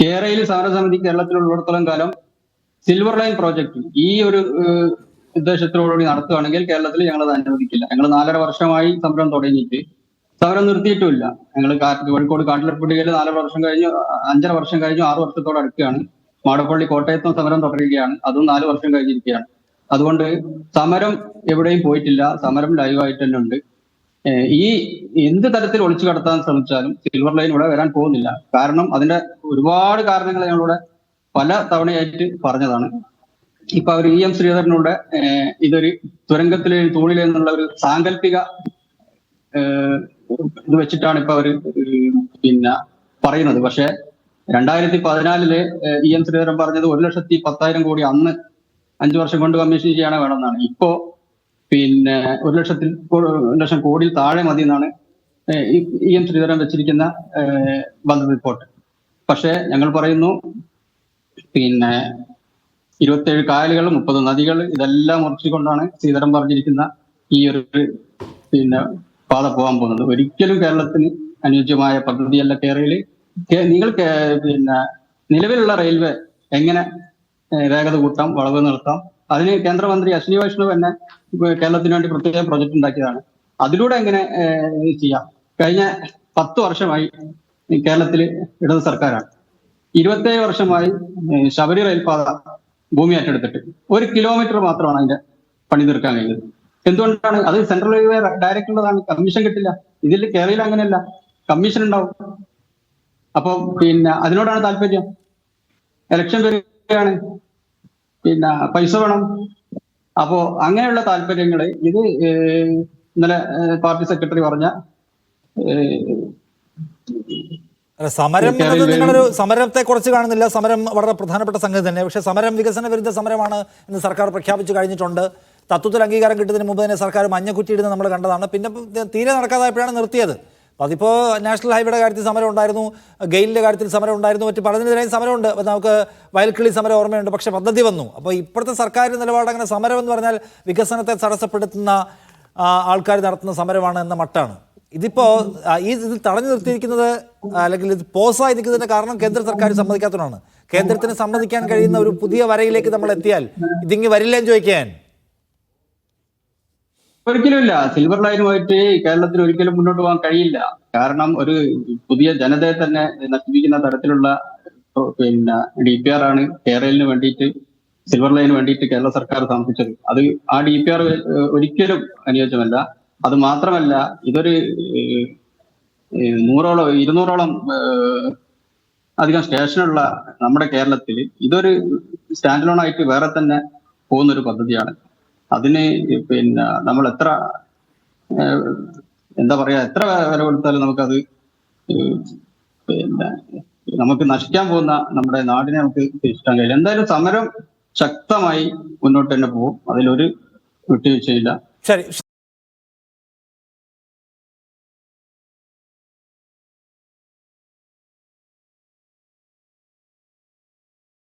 കേരളയിൽ സമരസമിതി കേരളത്തിലുള്ളിടത്തോളം കാലം സിൽവർ ലൈൻ പ്രോജക്റ്റ് ഈ ഒരു ഉദ്ദേശത്തോടുകൂടി നടത്തുകയാണെങ്കിൽ കേരളത്തിൽ ഞങ്ങൾ അത് അനുവദിക്കില്ല. ഞങ്ങൾ നാലര വർഷമായി സമരം തുടങ്ങിയിട്ട് സമരം നിർത്തിയിട്ടുമില്ല. ഞങ്ങൾ കോഴിക്കോട് കാട്ടിലപ്പുട്ടികയിൽ നാലര വർഷം കഴിഞ്ഞു അഞ്ചര വർഷം കഴിഞ്ഞു ആറ് വർഷത്തോടെ അടുക്കുകയാണ്. മാടപ്പള്ളി കോട്ടയത്തും സമരം തുടരുകയാണ്. അതും നാല് വർഷം കഴിഞ്ഞിരിക്കുകയാണ്. അതുകൊണ്ട് സമരം എവിടെയും പോയിട്ടില്ല. സമരം ലൈവായിട്ട് തന്നെ ഉണ്ട്. ഈ എന്ത് തരത്തിൽ ഒളിച്ചു കടത്താൻ ശ്രമിച്ചാലും സിൽവർ ലൈൻ ഇവിടെ വരാൻ പോകുന്നില്ല. കാരണം അതിന്റെ ഒരുപാട് കാരണങ്ങൾ ഞങ്ങളിവിടെ പല തവണയായിട്ട് പറഞ്ഞതാണ്. ഇപ്പൊ അവർ ഇ എം ശ്രീധരനൂടെ ഇതൊരു തുരങ്കത്തിലെ തൂണിലെ എന്നുള്ള ഒരു സാങ്കല്പിക ഇത് വെച്ചിട്ടാണ് ഇപ്പൊ അവർ പിന്നെ പറയുന്നത്. പക്ഷെ രണ്ടായിരത്തി പതിനാലിൽ ഇ എം ശ്രീധരൻ പറഞ്ഞത് ഒരു ലക്ഷത്തി പത്തായിരം കോടി അന്ന് അഞ്ചു വർഷം കൊണ്ട് കമ്മീഷൻ ചെയ്യാനേ വേണമെന്നാണ്. ഇപ്പോ പിന്നെ ഒരു ലക്ഷത്തിൽ ലക്ഷം കോടിയിൽ താഴെ മതി എന്നാണ് ഇ എം ശ്രീധരൻ വെച്ചിരിക്കുന്ന ബന്ധ റിപ്പോർട്ട്. പക്ഷേ ഞങ്ങൾ പറയുന്നു പിന്നെ ഇരുപത്തേഴ് കായലുകൾ മുപ്പത് നദികൾ ഇതെല്ലാം മുറിച്ചുകൊണ്ടാണ് ശ്രീധരൻ പറഞ്ഞിരിക്കുന്ന ഈ ഒരു പിന്നെ പാത പോകാൻ പോകുന്നത്. ഒരിക്കലും കേരളത്തിന് അനുയോജ്യമായ പദ്ധതിയല്ല കേരളയിൽ നിങ്ങൾ പിന്നെ നിലവിലുള്ള റെയിൽവേ എങ്ങനെ വേഗത കൂട്ടാം വളവ് നിർത്താം അതിന് കേന്ദ്രമന്ത്രി അശ്വിനി വൈഷ്ണവ് തന്നെ കേരളത്തിന് വേണ്ടി പ്രത്യേക പ്രൊജക്ട് ഉണ്ടാക്കിയതാണ്. അതിലൂടെ എങ്ങനെ ചെയ്യാം? കഴിഞ്ഞ പത്ത് വർഷമായി കേരളത്തിൽ ഇടത് സർക്കാരാണ്. ഇരുപത്തേഴ് വർഷമായി ശബരി റെയിൽപാത ഭൂമി ഏറ്റെടുത്തിട്ട് ഒരു കിലോമീറ്റർ മാത്രമാണ് അതിന്റെ പണി തീർക്കാൻ കഴിഞ്ഞത്. എന്തുകൊണ്ടാണ്? അത് സെൻട്രൽ റെയിൽവേ ഡയറക്റ്റ് ഉള്ളതാണ്. കമ്മീഷൻ കിട്ടില്ല. ഇതിൽ കേരളയിൽ അങ്ങനെയല്ല. കമ്മീഷൻ ഉണ്ടാവും. അപ്പൊ പിന്നെ അതിനോടാണ് താല്പര്യം? ഇലക്ഷൻ വരികയാണ്. പിന്നെ പൈസ വേണം. അപ്പോ അങ്ങനെയുള്ള താല്പര്യങ്ങൾ ഇത് ഇന്നലെ പാർട്ടി സെക്രട്ടറി പറഞ്ഞ സമരം നിങ്ങളൊരു സമരത്തെ കുറിച്ച് കാണുന്നില്ല. സമരം വളരെ പ്രധാനപ്പെട്ട സംഗതി തന്നെ. പക്ഷേ സമരം വികസന വിരുദ്ധ സമരമാണ് എന്ന് സർക്കാർ പ്രഖ്യാപിച്ചു കഴിഞ്ഞിട്ടുണ്ട്. തത്വത്തിൽ അംഗീകാരം കിട്ടുന്നതിന് മുമ്പ് തന്നെ സർക്കാർ മഞ്ഞക്കുറ്റിയിടുന്നത് നമ്മൾ കണ്ടതാണ്. പിന്നെ തീരെ നടക്കാതായപ്പോഴാണ് നിർത്തിയത്. അതിപ്പോൾ നാഷണൽ ഹൈവേയുടെ കാര്യത്തിൽ സമരം ഉണ്ടായിരുന്നു ഗെയിലിന്റെ കാര്യത്തിൽ സമരം ഉണ്ടായിരുന്നു മറ്റ് പലതിനെതിരെയും സമരമുണ്ട്. അപ്പോൾ നമുക്ക് വയൽക്കിളി സമരം ഓർമ്മയുണ്ട് പക്ഷേ പദ്ധതി വന്നു. അപ്പോൾ ഇപ്പോഴത്തെ സർക്കാരിന്റെ നിലപാട് അങ്ങനെ സമരം എന്ന് പറഞ്ഞാൽ വികസനത്തെ തടസ്സപ്പെടുത്തുന്ന ആൾക്കാർ നടത്തുന്ന സമരമാണ് എന്ന മട്ടാണ്. ഇതിപ്പോ ഈ ഇത് തടഞ്ഞു നിർത്തിയിരിക്കുന്നത് അല്ലെങ്കിൽ ഇത് പോസായി നിൽക്കുന്നതിന്റെ കാരണം കേന്ദ്ര സർക്കാർ സമ്മതിക്കാത്തതാണ് കേന്ദ്രത്തിന് സമ്മതിക്കാൻ കഴിയുന്ന ഒരു പുതിയ വരയിലേക്ക് നമ്മൾ എത്തിയാൽ ഇതിങ്ങി വരില്ലേന്ന് ചോദിക്കാൻ ഒരിക്കലും ഇല്ല സിൽവർ ലൈനുമായിട്ട് കേരളത്തിൽ ഒരിക്കലും മുന്നോട്ട് പോകാൻ കഴിയില്ല. കാരണം ഒരു പുതിയ ജനതയെ തന്നെ നശിപ്പിക്കുന്ന തരത്തിലുള്ള പിന്നെ ഡി പി ആർ ആണ് കേരളിന് വേണ്ടിയിട്ട് സിൽവർ ലൈന് വേണ്ടിയിട്ട് കേരള സർക്കാർ സമർപ്പിച്ചത്. അത് ആ ഡി പി ആർ ഒരിക്കലും അനുയോജ്യമല്ല. അത് മാത്രമല്ല ഇതൊരു നൂറോളം ഇരുന്നൂറോളം അധികം സ്റ്റേഷനുള്ള നമ്മുടെ കേരളത്തിൽ ഇതൊരു സ്റ്റാൻഡ് ലോൺ ആയിട്ട് വേറെ തന്നെ പോകുന്ന ഒരു പദ്ധതിയാണ്. അതിന് പിന്നെ നമ്മൾ എത്ര എന്താ പറയാ എത്ര വില കൊടുത്താലും നമുക്കത് പിന്നെ നമുക്ക് നശിക്കാൻ പോകുന്ന നമ്മുടെ നാടിനെ നമുക്ക് തിരിച്ചിട്ടാൻ കഴിയില്ല. എന്തായാലും സമരം ശക്തമായി മുന്നോട്ട് തന്നെ പോകും. അതിലൊരു വിട്ടുവീഴ്ചയില്ല. ശരി.